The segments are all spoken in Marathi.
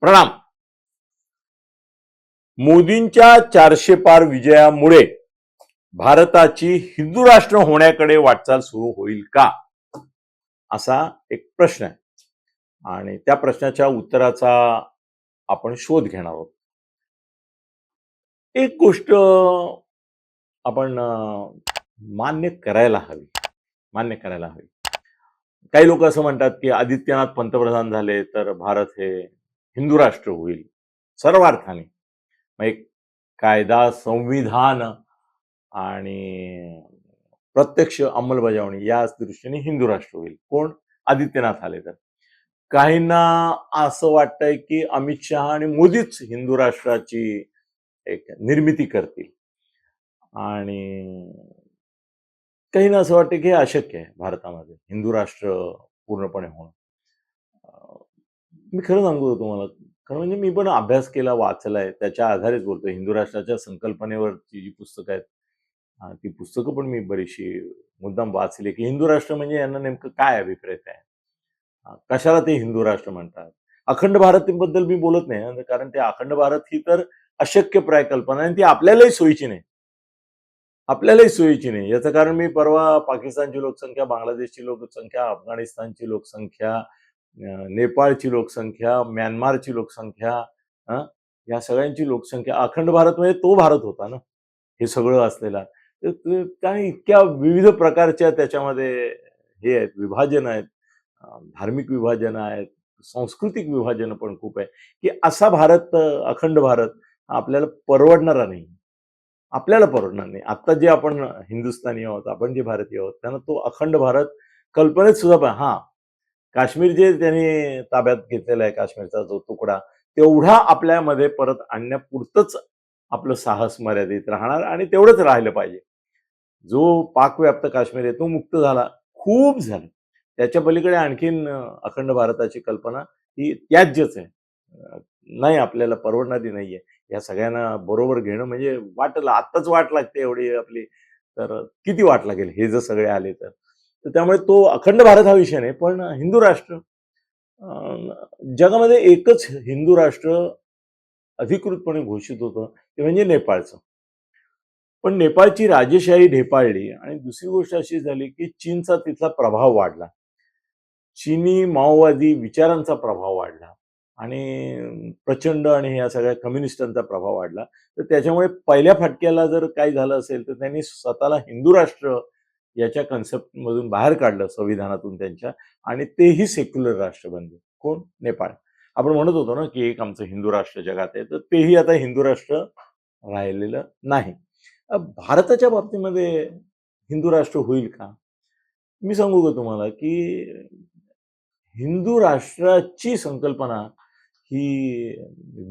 प्रणाम. मोदींच्या चारशे पार विजयामुळे भारताची हिंदू राष्ट्र होण्याकडे वाटचाल सुरू होईल का? असा एक प्रश्न आहे. आणि त्या प्रश्नाच्या उत्तराचा आपण शोध घेणार आहोत. एक गोष्ट आपण मान्य करायला हवी. मान्य करायला हवी. काही लोक असं म्हणतात की आदित्यनाथ पंतप्रधान झाले तर भारत हे हिंदू राष्ट्र होईल. सर्वार्थाने. मग एक कायदा संविधान आणि प्रत्यक्ष अंमलबजावणी या दृष्टीने हिंदू राष्ट्र होईल. कोण? आदित्यनाथ आले तर. काहींना असं वाटतंय की अमित शहा आणि मोदीच हिंदू राष्ट्राची एक निर्मिती करतील. आणि काहींना असं वाटतं की हे अशक्य आहे भारतामध्ये. हिंदू राष्ट्र पूर्णपणे होणं. मी खरं सांगतो तुम्हाला? खरं म्हणजे मी पण अभ्यास केला वाचलाय. त्याच्या आधारेच बोलतो हिंदू राष्ट्राच्या संकल्पनेवरची जी पुस्तकं आहेत ती पुस्तकं पण मी बरीचशी मुद्दाम वाचली की हिंदू राष्ट्र म्हणजे यांना नेमकं काय अभिप्रेत आहे कशाला ते हिंदू राष्ट्र म्हणतात? अखंड भारतीबद्दल मी बोलत नाही कारण ते अखंड भारत ही तर अशक्यप्राय कल्पना आहे आणि ती आपल्यालाही सोयीची नाही. आपल्यालाही सोयीची नाही. याचं कारण मी परवा पाकिस्तानची लोकसंख्या बांगलादेशची लोकसंख्या अफगाणिस्तानची लोकसंख्या नेपाळची लोकसंख्या म्यानमारची लोकसंख्या या सगळ्यांची लोकसंख्या. अखंड भारत म्हणजे तो भारत होता ना? हे सगळं असलेला. तर कारण इतक्या विविध प्रकारच्या त्याच्यामध्ये हे आहेत विभाजन आहेत. धार्मिक विभाजन आहेत सांस्कृतिक विभाजन पण खूप आहे. की असा भारत अखंड भारत आपल्याला परवडणारा नाही. आपल्याला परवडणार नाही. आता जे आपण हिंदुस्थानी आहोत आपण जे भारतीय आहोत त्यांना तो अखंड भारत कल्पनेत सुद्धा हा काश्मीर जे त्यांनी ताब्यात घेतलेला आहे काश्मीरचा जो तुकडा तेवढा आपल्यामध्ये परत आणण्यापुरतंच आपलं साहस मर्यादित राहणार आणि तेवढंच राहिलं पाहिजे. जो पाकव्याप्त काश्मीर आहे तो मुक्त झाला. खूप झालं. त्याच्या पलीकडे आणखीन अखंड भारताची कल्पना ही त्याज्यच आहे. नाही आपल्याला परवडणारी नाहीये. या सगळ्यांना बरोबर घेणं म्हणजे वाटलं. आत्ताच वाट लागते एवढी आपली. तर किती वाट लागेल? हे जर सगळे आले तर. तर त्यामुळे तो अखंड भारत हा विषय नाही पण हिंदू राष्ट्र जगामध्ये एकच हिंदू राष्ट्र अधिकृतपणे घोषित होतं ते म्हणजे नेपाळचं. पण नेपाळची राजेशाही ढेपाळली आणि दुसरी गोष्ट अशी झाली की चीनचा तिथला प्रभाव वाढला. चीनी माओवादी विचारांचा प्रभाव वाढला आणि प्रचंड आणि या सगळ्या कम्युनिस्टांचा प्रभाव वाढला. तर त्याच्यामुळे पहिल्या फटक्याला जर काही झालं असेल तर त्यांनी स्वतःला हिंदू राष्ट्र याच्या कन्सेप्टमधून बाहेर काढलं संविधानातून त्यांच्या आणि तेही सेक्युलर राष्ट्र बनले कोण? नेपाळ. आपण म्हणत होतो ना की एक आमचं हिंदू राष्ट्र जगात आहे तर तेही आता हिंदू राष्ट्र राहिलेलं नाही. भारताच्या बाबतीमध्ये हिंदू राष्ट्र होईल का? मी सांगू का तुम्हाला की हिंदू राष्ट्राची संकल्पना ही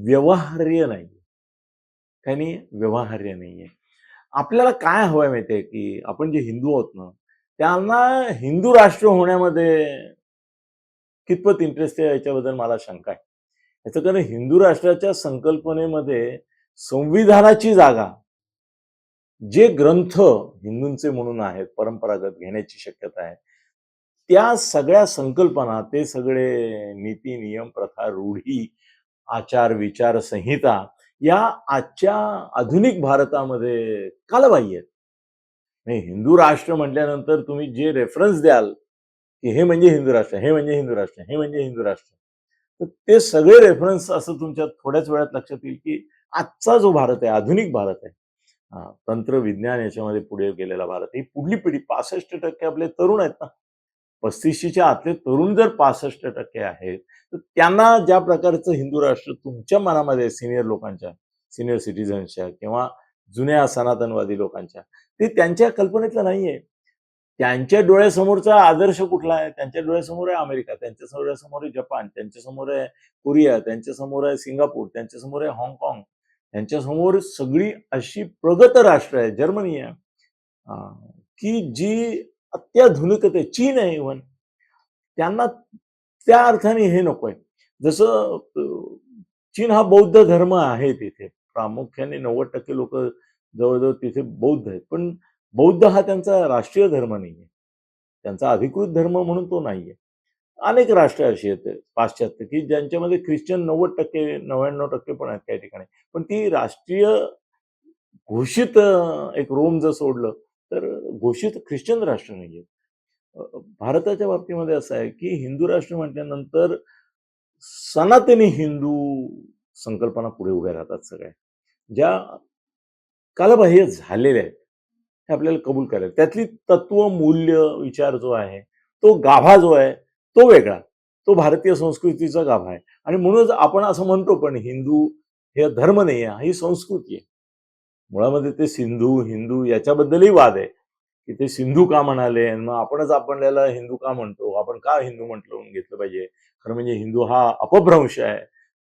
व्यवहार्य नाही काही नाही व्यवहार्य नाहीये. आपल्याला काय हवंय माहितीये की आपण जे हिंदू आहोत ना त्यांना हिंदू राष्ट्र होण्यामध्ये कितपत इंटरेस्ट आहे याच्याबद्दल मला शंका आहे. याचं कारण हिंदू राष्ट्राच्या संकल्पनेमध्ये संविधानाची जागा जे ग्रंथ हिंदूंचे म्हणून आहेत परंपरागत घेण्याची शक्यता आहे त्या सगळ्या संकल्पना ते सगळे नीती नियम प्रथा रूढी आचार विचार संहिता या आजच्या आधुनिक भारतामध्ये कालबाह्य. आहेत हिंदू राष्ट्र म्हटल्यानंतर तुम्ही जे रेफरन्स द्याल की हे म्हणजे हिंदू राष्ट्र हे म्हणजे हिंदू राष्ट्र हे म्हणजे हिंदू राष्ट्र तर ते सगळे रेफरन्स असं तुमच्या थोड्याच वेळात लक्षात येईल की आजचा जो भारत आहे आधुनिक भारत आहे तंत्र विज्ञान याच्यामध्ये पुढे गेलेला भारत ही पुढली पिढी पासष्ट टक्के आपले तरुण आहेत ना पस्तीसशेच्या आतले तरुण जर पासष्ट टक्के आहेत तर त्यांना ज्या प्रकारचं हिंदू राष्ट्र तुमच्या मनामध्ये सिनियर लोकांच्या सिनियर सिटीझन्सच्या किंवा जुन्या सनातनवादी लोकांच्या ते त्यांच्या कल्पनेतलं नाहीये. त्यांच्या डोळ्यासमोरचा आदर्श कुठला आहे? त्यांच्या डोळ्यासमोर आहे अमेरिका त्यांच्या डोळ्यासमोर आहे जपान त्यांच्यासमोर आहे कोरिया त्यांच्यासमोर आहे सिंगापूर त्यांच्यासमोर आहे हाँगकाँग त्यांच्यासमोर सगळी अशी प्रगत राष्ट्र आहे जर्मनी आहे. की जी अत्याधुनिक ते चीन आहे इव्हन त्यांना त्या अर्थाने हे नकोय. जसं चीन हा बौद्ध धर्म आहे तिथे. प्रामुख्याने नव्वद टक्के लोक जवळजवळ तिथे बौद्ध आहेत. पण बौद्ध हा त्यांचा राष्ट्रीय धर्म नाहीये. त्यांचा अधिकृत धर्म म्हणून तो नाहीये. अनेक राष्ट्र अशी आहेत पाश्चात्य की ज्यांच्यामध्ये ख्रिश्चन नव्वद टक्के नव्याण्णव टक्के पण आहेत काही ठिकाणी. पण ती राष्ट्रीय घोषित एक रोम जर सोडलं तर घोषित ख्रिश्चन राष्ट्र नाही भारताच्या बाबतीमध्ये असं आहे की हिंदू राष्ट्र म्हटल्यानंतर सनातनी हिंदू संकल्पना पुढे उभ्या राहतात सगळ्या. ज्या कालबाह्य झालेल्या आहेत हे आपल्याला कबूल करायला. त्यातली तत्व मूल्य विचार जो आहे तो गाभा जो आहे तो वेगळा. तो भारतीय संस्कृतीचा गाभा आहे. आणि म्हणूनच आपण असं म्हणतो पण हिंदू हे धर्म नाही आहे ही संस्कृती आहे. मुळामध्ये ते सिंधू हिंदू याच्याबद्दलही वाद आहे. की ते सिंधू का म्हणाले? आणि मग आपणच आपल्याला हिंदू का म्हणतो? आपण का हिंदू म्हटलं घेतलं पाहिजे? खरं म्हणजे हिंदू हा अपभ्रंश आहे.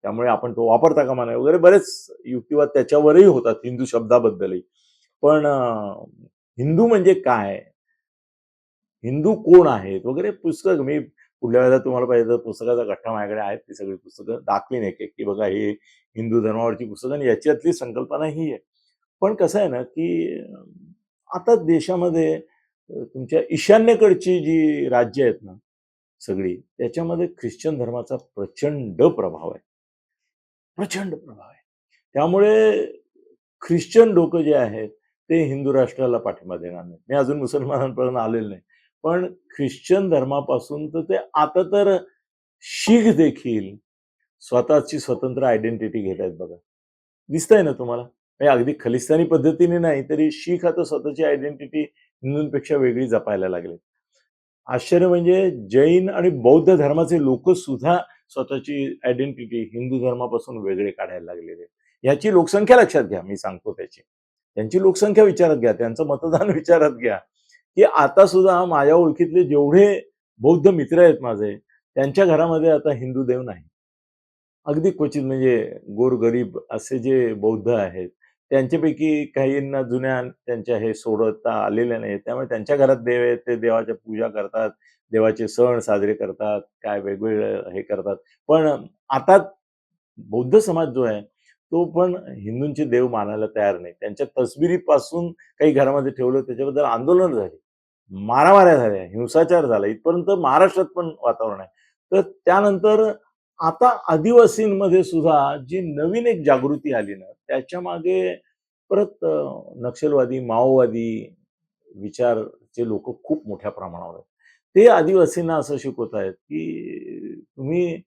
त्यामुळे आपण तो वापरता कामा नये वगैरे. बरेच युक्तिवाद त्याच्यावरही होतात हिंदू शब्दाबद्दलही. पण हिंदू म्हणजे काय? हिंदू कोण आहेत? वगैरे पुस्तक. मी पुढल्या वेळेला तुम्हाला पाहिजे तर पुस्तकाचा गठ्ठा माझ्याकडे आहेत. ती सगळी पुस्तकं दाखवीन एक एक. की बघा हे हिंदू धर्मावरची पुस्तकं आणि याच्यातली संकल्पना ही आहे. पण कसं आहे ना की आता देशामध्ये तुमच्या ईशान्येकडची जी राज्य आहेत ना सगळी त्याच्यामध्ये ख्रिश्चन धर्माचा प्रचंड प्रभाव आहे. प्रचंड प्रभाव आहे. त्यामुळे ख्रिश्चन लोक जे आहेत ते हिंदू राष्ट्राला पाठिंबा देणार नाही मी अजून मुसलमानांपर्यंत आलेलो नाही. पण ख्रिश्चन धर्मापासून तर ते आता तर शीख देखील स्वतःची स्वतंत्र आयडेंटिटी घेत आहेत बघा. दिसतंय ना तुम्हाला? म्हणजे अगदी खलिस्तानी पद्धतीने नाही तरी शीख आता स्वतःची आयडेंटिटी हिंदूंपेक्षा वेगळी जपायला लागले. आश्चर्य म्हणजे जैन आणि बौद्ध धर्माचे लोक सुद्धा स्वतःची आयडेंटिटी हिंदू धर्मापासून वेगळे काढायला लागलेले. याची लोकसंख्या लक्षात घ्या मी सांगतो त्याची. त्यांची लोकसंख्या विचारात घ्या त्यांचं मतदान विचारात घ्या. की आता सुद्धा माझ्या ओळखीतले जेवढे बौद्ध मित्र आहेत माझे त्यांच्या घरामध्ये आता हिंदू देव नाही. अगदी क्वचित म्हणजे गोरगरीब असे जे बौद्ध आहेत त्यांच्यापैकी काहींना जुन्या त्यांच्या हे सोडता आलेल्या नाही. त्यामुळे त्यांच्या घरात देव आहेत ते देवाच्या पूजा करतात देवाचे सण साजरे करतात काय वेगवेगळे हे करतात. पण आता बौद्ध समाज जो आहे तो पण हिंदूंचे देव मानायला तयार नाही. त्यांच्या तसबिरीपासून काही घरामध्ये ठेवलं त्याच्याबद्दल आंदोलन झाले. मारामाऱ्या झाल्या हिंसाचार झाला. इथपर्यंत महाराष्ट्रात पण वातावरण आहे. तर त्यानंतर आता आदिवासींमध्ये सुद्धा जी नवीन एक जागृती आली ना त्याच्यामागे परत नक्षलवादी माओवादी विचारचे लोक खूप मोठ्या प्रमाणावर आहेत. ते आदिवासींना असं शिकवत आहेत की तुम्ही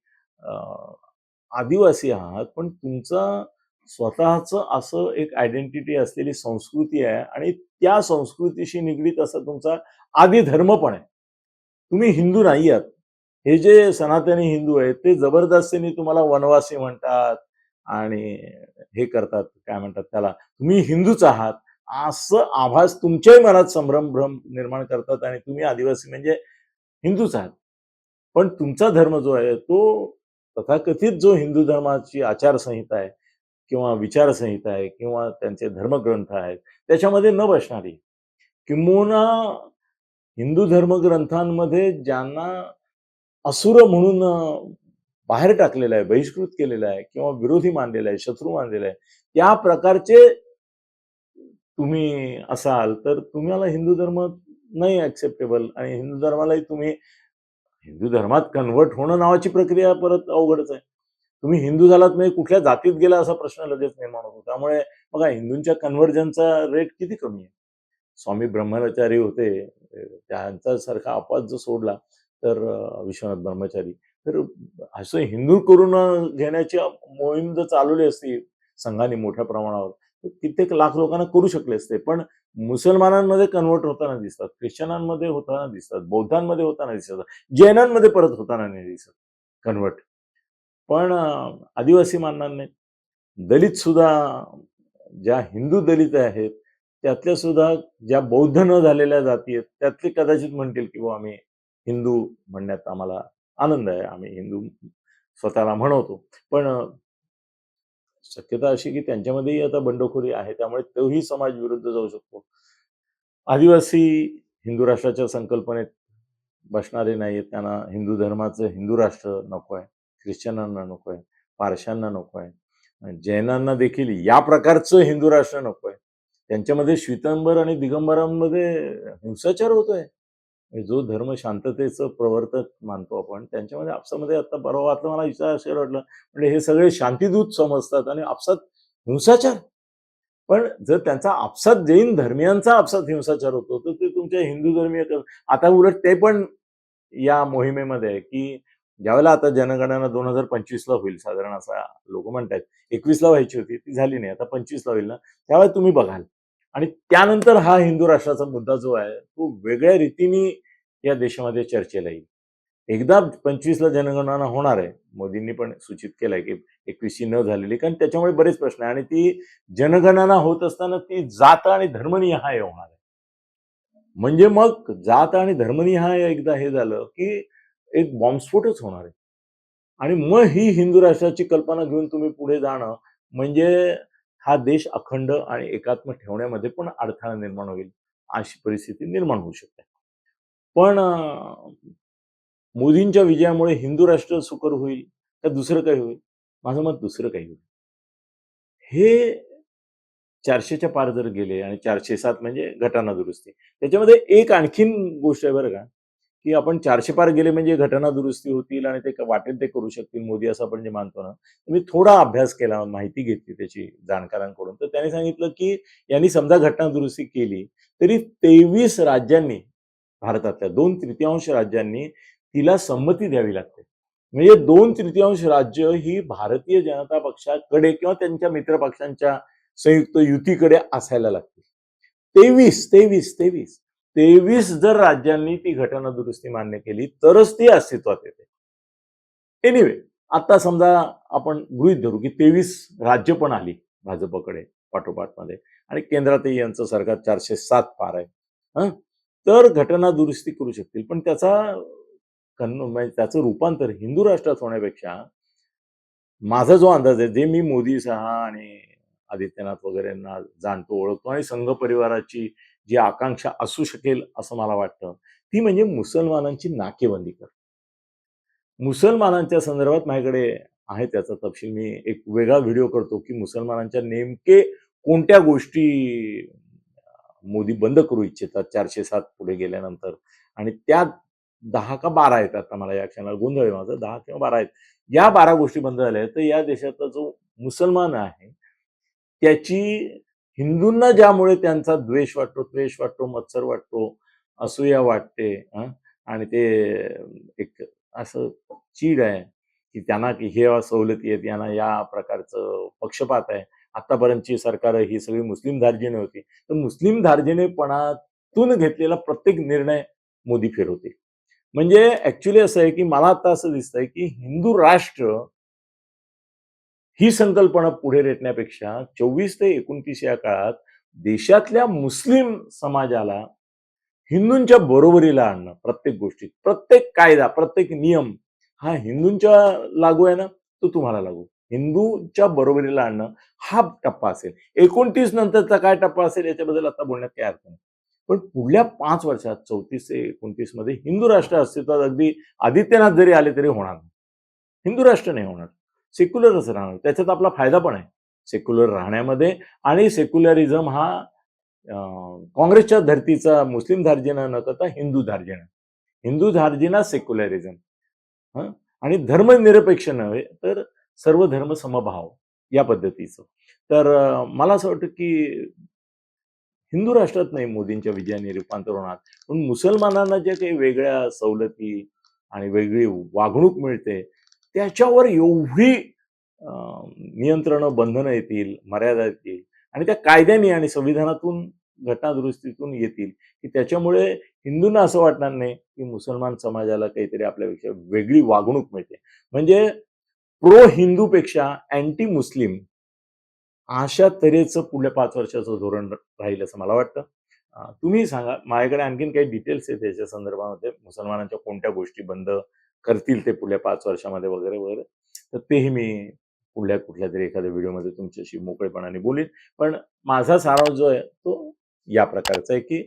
आदिवासी आहात पण तुमचा स्वतःचं असं एक आयडेंटिटी असलेली संस्कृती आहे आणि त्या संस्कृतीशी निगडीत असा तुमचा आदी धर्म पण आहे. तुम्ही हिंदू नाही आहात. हे जे सनातनी हिंदू आहेत ते जबरदस्तीने तुम्हाला वनवासी म्हणतात आणि हे करतात. काय म्हणतात त्याला? तुम्ही हिंदूच आहात. असं आभास तुमच्याही मनात संभ्रम भ्रम निर्माण करतात आणि तुम्ही आदिवासी म्हणजे हिंदूच आहात. पण तुमचा धर्म जो आहे तो तथाकथित जो हिंदू धर्माची आचारसंहिता आहे किंवा विचारसंहिता आहे किंवा त्यांचे धर्मग्रंथ आहेत त्याच्यामध्ये न बसणारी किंबहुना हिंदू धर्मग्रंथांमध्ये ज्यांना असुर म्हणून बाहेर टाकलेलं आहे बहिष्कृत केलेलं आहे किंवा विरोधी मानलेलं आहे शत्रू मानलेला आहे त्या प्रकारचे तुम्ही असाल तर तुम्हाला हिंदू धर्म नाही ऍक्सेप्टेबल आणि हिंदू धर्मालाही तुम्ही हिंदू धर्मात कन्वर्ट होणं नावाची प्रक्रिया परत अवघडच आहे. तुम्ही हिंदू झालात म्हणजे कुठल्या जातीत गेला असा प्रश्न लगेच निर्माण होतो. त्यामुळे बघा हिंदूंच्या कन्व्हर्जनचा रेट किती कमी आहे? स्वामी ब्रह्मचारी होते त्यांचा सारखा अपवाद जो सोडला तर विश्वनाथ ब्रह्मचारी. तर असं हिंदू करून घेण्याची मोहीम जर चालवली असती संघाने मोठ्या प्रमाणावर तर कित्येक लाख लोकांना करू शकले असते. पण मुसलमानांमध्ये कन्वर्ट होताना दिसतात ख्रिश्चनांमध्ये होताना दिसतात बौद्धांमध्ये होताना दिसतात जैनांमध्ये परत होताना नाही दिसत कन्वर्ट पण आदिवासी मानणार नाही दलित सुद्धा ज्या हिंदू दलित आहेत त्यातल्या सुद्धा ज्या बौद्ध न झालेल्या जाती आहेत त्यातले कदाचित म्हणतील की बुवा आम्ही हिंदू म्हणण्यात आम्हाला आनंद आहे. आम्ही हिंदू स्वतःला म्हणवतो. पण शक्यता अशी की त्यांच्यामध्येही आता बंडखोरी आहे. त्यामुळे तोही समाज विरुद्ध जाऊ शकतो. आदिवासी हिंदू राष्ट्राच्या संकल्पनेत बसणारे नाहीत त्यांना हिंदू धर्माचं हिंदू राष्ट्र नको आहे. ख्रिश्चनांना नको आहे. पारशांना नको आहे. जैनांना देखील या प्रकारचं हिंदू राष्ट्र नको आहे. त्यांच्यामध्ये श्वेतंबर आणि दिगंबरांमध्ये हिंसाचार होतोय. म्हणजे जो धर्म शांततेचं प्रवर्तक मानतो आपण त्यांच्यामध्ये आपसामध्ये आता परवा वाचलं मला विचार असे वाटलं. म्हणजे हे सगळे शांतिदूत समजतात आणि आपसात हिंसाचार. पण जर त्यांचा आपसात जैन धर्मियांचा आपसात हिंसाचार होतो तर ते तुमच्या हिंदू धर्मीय आता उलट ते पण या मोहिमेमध्ये आहे की ज्यावेळेला आता जनगणना दोन हजार पंचवीसला होईल साधारण असा लोक म्हणतात एकवीसला व्हायची होती ती झाली नाही आता पंचवीसला होईल ना त्यावेळेला तुम्ही बघाल. आणि त्यानंतर हा हिंदू राष्ट्राचा मुद्दा जो आहे तो वेगळ्या रीतीने या देशामध्ये चर्चेला येईल. एकदा पंचवीसला जनगणना होणार आहे मोदींनी पण सूचित केलंय की एकवीसची न झालेली कारण त्याच्यामुळे बरेच प्रश्न आहे आणि ती जनगणना होत असताना ती जात आणि धर्मनिहाय होणार आहे. म्हणजे मग जात आणि धर्मनिहाय एकदा हे झालं की एक बॉम्बस्फोटच होणार आहे. आणि मग ही हिंदू राष्ट्राची कल्पना घेऊन तुम्ही पुढे जाणं म्हणजे हा देश अखंड आणि एकात्म ठेवण्यामध्ये पण अडथळा निर्माण होईल अशी परिस्थिती निर्माण होऊ शकते. पण मोदींच्या विजयामुळे हिंदू राष्ट्र सुकर होईल का दुसरं काही होईल? माझं मत दुसरं काही होईल. हे चारशेच्या पार जर गेले आणि चारशे सात म्हणजे घटना दुरुस्ती त्याच्यामध्ये एक आणखीन गोष्ट आहे बरं का की आपण चारशे पार गेले म्हणजे घटना दुरुस्ती होतील आणि ते वाटेल ते करू शकतील मोदी असं आपण जे मानतो ना मी थोडा अभ्यास केला माहिती घेतली त्याची जाणकारांकडून. तर त्यांनी सांगितलं की यांनी समजा घटना दुरुस्ती केली तरी तेवीस राज्यांनी भारतातल्या दोन तृतीयांश राज्यांनी तिला संमती द्यावी लागते. म्हणजे दोन तृतीयांश राज्य ही भारतीय जनता पक्षाकडे किंवा त्यांच्या मित्र पक्षांच्या संयुक्त युतीकडे असायला लागते तेवीस तेवीस तेवीस. तेवीस जर राज्यांनी ती घटना दुरुस्ती मान्य केली तरच ती अस्तित्वात येते एनिवे आता समजा आपण गृहित धरू की तेवीस राज्य पण आली भाजपकडे पाठोपाठमध्ये आणि केंद्रातही यांचं सरकार चारशे सात पार आहे हं? तर घटना दुरुस्ती करू शकतील पण त्याचा कन्न म्हणजे त्याचं रूपांतर हिंदू राष्ट्रात होण्यापेक्षा माझा जो अंदाज आहे जे मी मोदी सहा आणि आदित्यनाथ वगैरेंना जाणतो ओळखतो आणि संघ परिवाराची जी आकांक्षा असू शकेल असं मला वाटतं ती म्हणजे मुसलमानांची नाकेबंदी कर मुसलमानांच्या संदर्भात माझ्याकडे आहे त्याचा तपशील. मी एक वेगळा व्हिडिओ करतो की मुसलमानांच्या नेमके कोणत्या गोष्टी मोदी बंद करू इच्छितात चारशे सात पुढे गेल्यानंतर आणि त्या दहा का बारा आहेत आता मला या क्षणाला गोंधळ आहे माझा दहा किंवा बारा आहेत. या बारा गोष्टी बंद झाल्या आहेत, तर या देशाचा जो मुसलमान आहे त्याची हिंदूंना ज्यामुळे त्यांचा द्वेष वाटतो द्वेष वाटतो मत्सर वाटतो असूया वाटते आणि ते एक असं चीड आहे की त्यांना की हे सवलती आहेत यांना या प्रकारचं पक्षपात आहे. आतापर्यंतची सरकार ही सगळी मुस्लिम धार्जिने होती. तर मुस्लिम धार्जिनेपणातून घेतलेला प्रत्येक निर्णय मोदी फिरवते म्हणजे ऍक्च्युली असं आहे की मला आता असं दिसतंय की हिंदू राष्ट्र ही संकल्पना पुढे रेटण्यापेक्षा चोवीस ते एकोणतीस या काळात देशातल्या मुस्लिम समाजाला हिंदूंच्या बरोबरीला आणणं प्रत्येक गोष्टीत प्रत्येक कायदा प्रत्येक नियम हा हिंदूंच्या लागू आहे ना? तो तुम्हाला लागू. हिंदूच्या बरोबरीला आणणं हा टप्पा असेल. एकोणतीस नंतरचा काय टप्पा असेल याच्याबद्दल आता बोलण्यात काही अर्थ नाही. पण पुढल्या पाच वर्षात चौतीस ते एकोणतीसमध्ये हिंदू राष्ट्र अस्तित्वात अगदी आदित्यनाथ जरी आले तरी होणार नाही. हिंदू राष्ट्र नाही होणार. सेक्युलरच राहणार. त्याच्यात आपला फायदा पण आहे. सेक्युलर राहण्यामध्ये आणि सेक्युलरिझम हा काँग्रेसच्या धर्तीचा मुस्लिम धार्जिना न करता हिंदू धार्जिना हिंदू धार्जिना सेक्युलरिझम आणि धर्मनिरपेक्ष नव्हे तर सर्व धर्म समभाव या पद्धतीचं. तर मला असं वाटतं की हिंदू राष्ट्रात नाही मोदींच्या विजयाने रूपांतर होणार. पण मुसलमानांना ज्या काही वेगळ्या सवलती आणि वेगळी वागणूक मिळते त्याच्यावर एवढी नियंत्रण नियंत्रणं बंधनं येतील मर्यादा येतील आणि त्या कायद्याने आणि संविधानातून घटनादुरुस्तीतून येतील की त्याच्यामुळे हिंदूंना असं वाटणार नाही की मुसलमान समाजाला काहीतरी आपल्यापेक्षा वेगळी वागणूक मिळते. म्हणजे प्रो हिंदूपेक्षा अँटी मुस्लिम अशा तऱ्हेचं पुढल्या पाच वर्षाचं धोरण राहील असं मला वाटतं. तुम्ही सांगा माझ्याकडे आणखीन काही डिटेल्स आहेत त्याच्या संदर्भामध्ये मुसलमानांच्या कोणत्या गोष्टी बंद करतील ते पुढल्या पाच वर्षामध्ये वगैरे वगैरे. तर तेही मी पुढल्या कुठल्या तरी एखाद्या व्हिडिओमध्ये तुमच्याशी मोकळेपणाने बोलीन. पण माझा सारांश जो आहे तो या प्रकारचा आहे की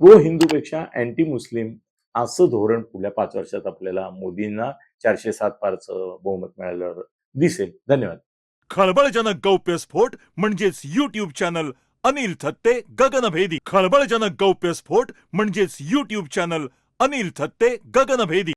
प्रो हिंदूपेक्षा अँटी मुस्लिम असं धोरण पुढल्या पाच वर्षात आपल्याला मोदींना चारशे सात पारचं बहुमत मिळाल्यावर दिसेल. धन्यवाद. खळबळजनक गौप्यस्फोट म्हणजेच युट्यूब चॅनल अनिल थत्ते गगनभेदी. खळबळजनक गौप्यस्फोट म्हणजेच युट्यूब चॅनल अनिल थत्ते गगनभेदी.